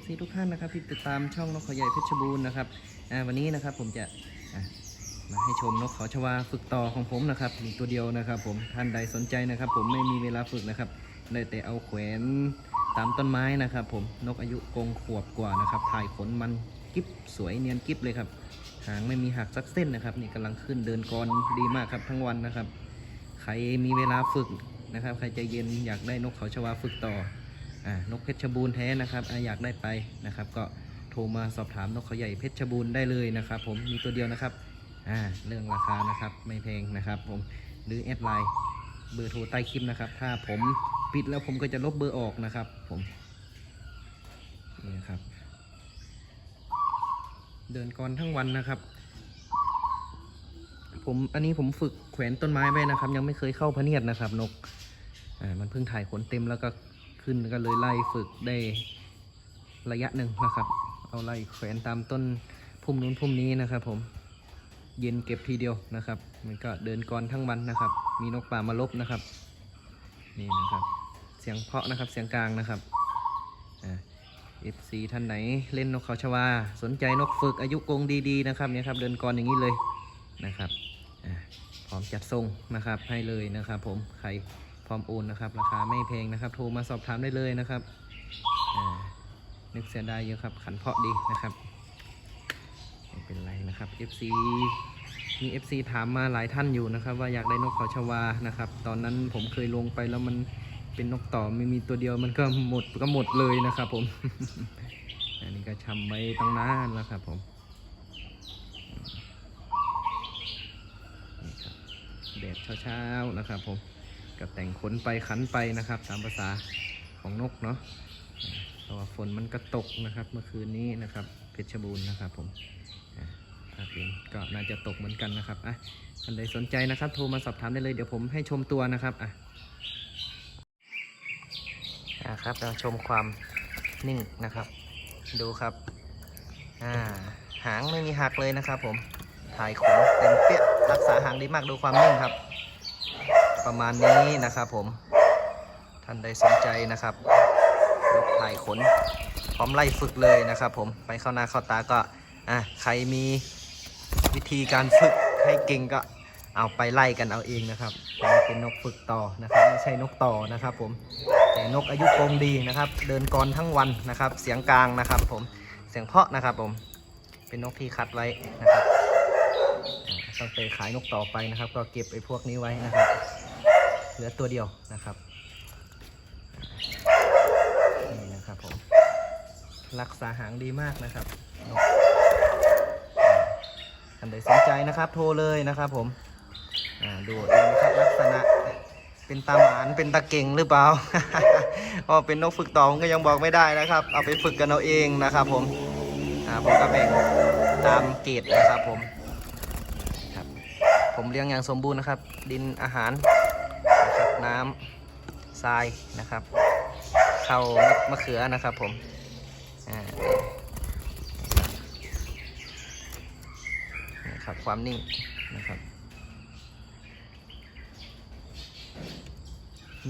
FC ทุกท่านนะครับที่ติดตามช่องนกเขาใหญ่เพชรบูรณ์นะครับวันนี้นะครับผมจะมาให้ชมนกเขาชวาฝึกต่อของผมนะครับมีตัวเดียวนะครับ ผมท่านใดสนใจนะครับ ผมไม่มีเวลาฝึกนะครับได้แต่เอาแขวนตามต้นไม้นะครับ ผมนกอายุกงขวบกว่านะครับถ่ายขนมันกิ๊บสวยเนียนกิ๊บเลยครับหางไม่มีหักสักเส้นนะครับนี่กำลังขึ้นเดินกรดีมากครับทั้งวันนะครับ ใครมีเวลาฝึกนะครับ ใครใจเย็นอยากได้นกเขาชวาฝึกต่อ นกเพชรบูรณ์แท้นะครับอยากได้ไปนะครับ ก็โทรมาสอบถามนกเขาใหญ่เพชรบูรณ์ได้เลยนะครับ ผมมีตัวเดียวนะครับอ่าเรื่องราคานะครับไม่แพงนะครับ ผมหรือแอดไลน์เบอร์โทรใต้คลิปนะครับ ถ้าผมปิดแล้วผมก็จะลบเบอร์ออกนะครับ ผมนี่ครับ เดินก่อนทั้งวันนะครับ ผมอันนี้ผมฝึกแขวนต้นไม้ไว้นะครับ ยังไม่เคยเข้าพเนียดนะครับ นกอ่ามันเพิ่งถ่ายขนเต็มแล้วก็ ขึ้นก็เลยไล่ฝึกได้ระยะหนึ่งนะครับ เอาไล่แขวนตามต้นพุ่มนู้นพุ่มนี้นะครับผมเย็นเก็บทีเดียวนะครับ มันก็เดินก่อนทั้งวันนะครับ มีนกป่ามาลบนะครับ นี่นะครับ เสียงเพาะนะครับ เสียงกลางนะครับอ่า FC ท่านไหนเล่นนกเขาชวา สนใจนกฝึกอายุกรงดีๆนะครับเนี่ยครับ เดินกรอย่างนี้เลยนะครับอ่าพร้อมจัดส่งนะครับให้เลยนะครับผมใคร ร้อมโอนนะครับ ราคาไม่แพงนะครับ โทรมาสอบถามได้เลยนะครับนึกเสียดายเยอะครับ ขันเพาะดีนะครับไม่เป็นไรนะครับ FC มี FC ถามมาหลายท่านอยู่นะครับ ว่าอยากได้นกเขาชวานะครับ ตอนนั้นผมเคยลงไปแล้วมันเป็นนกต่อไม่มีตัวเดียวมันก็หมดก็หมดเลยนะครับ ผม อันนี้ก็ชำไว้ตั้งนานแล้วครับ ผมบแดดเช้าๆนะครับผม ก็แต่งขนไปขันไปนะครับ ตามภาษาของนกเนาะเพราะว่าฝนมันก็ตกนะครับ เมื่อคืนนี้นะครับ เพชรบูรณ์นะครับผมอ่าถ้าเห็นก็น่าจะตกเหมือนกันนะครับอะท่านใดสนใจนะครับ โทรมาสอบถามได้เลยเดี๋ยวผมให้ชมตัวนะครับอะนะครับเราชมความนิ่งนะครับ ดูครับอ่าหางไม่มีหักเลยนะครับ ผมถ่ายขนเต็มเปี้ยรักษาหางดีมากดูความนิ่งครับ ประมาณนี้นะครับผม ท่านใดสนใจนะครับยกถ่ายขน พร้อมไล่ฝึกเลยนะครับผม ไปเข้าหน้าเข้าตาก็ อะ ใครมีวิธีการฝึกให้เก่งก็เอาไปไล่กันเอาเองนะครับเป็นนกฝึกต่อนะครับ ไม่ใช่นกต่อนะครับ ผม แต่นกอายุกรงดีนะครับ เดินกรทั้งวันนะครับ เสียงกลางนะครับ ผม เสียงเพาะนะครับ ผม เป็นนกที่คัดไว้นะครับอ่าตั้งแต่ขายนกต่อไปนะครับ ก็เก็บไอ้พวกนี้ไว้นะครับ ลือตัวเดียวนะครับนี่นะครับผมรักษาหางดีมากนะครับท่านใดสนใจนะครับ โทรเลยนะครับผมดูเองนะครับลักษณะเป็นตาหมานเป็นตาเก่งหรือเปล่าก็เป็นนกฝึกต่อผมก็ยังบอกไม่ได้นะครับ เอาไปฝึกกันเอาเองนะครับ ผมผมก็แบ่งตามเกรดนะครับผมครับ ผมเลี้ยงอย่างสมบูรณ์นะครับ ดินอาหาร น้ำทรายนะครับเข้ามะเขือนะครับผมนี่ครับความนิ่งนะครับ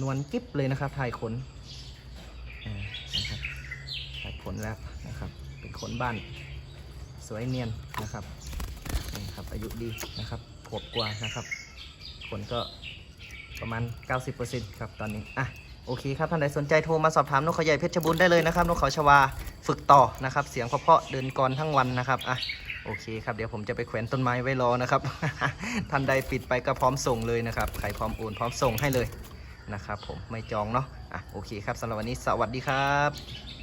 นวลกิ๊บเลยนะครับถ่ายขนอ่านะครับถ่ายขนแล้วนะครับ เป็นขนบ้าน สวยเนียนนะครับนี่ครับอายุดีนะครับขวบกว่านะครับ ขนก็ ประมาณ 90%ครับตอนนี้อะโอเคครับท่านใดสนใจโทรมาสอบถามนกเขาใหญ่เพชรบูรณ์ได้เลยนะครับนกเขาชวาฝึกต่อนะครับ เสียงเพราะๆเดินกรทั้งวันนะครับอะโอเคครับเดี๋ยวผมจะไปแขวนต้นไม้ไว้รอนะครับท่านใดปิดไปก็พร้อมส่งเลยนะครับใครพร้อมโอนพร้อมส่งให้เลยนะครับผมไม่จองเนาะอะโอเคครับสำหรับวันนี้สวัสดีครับ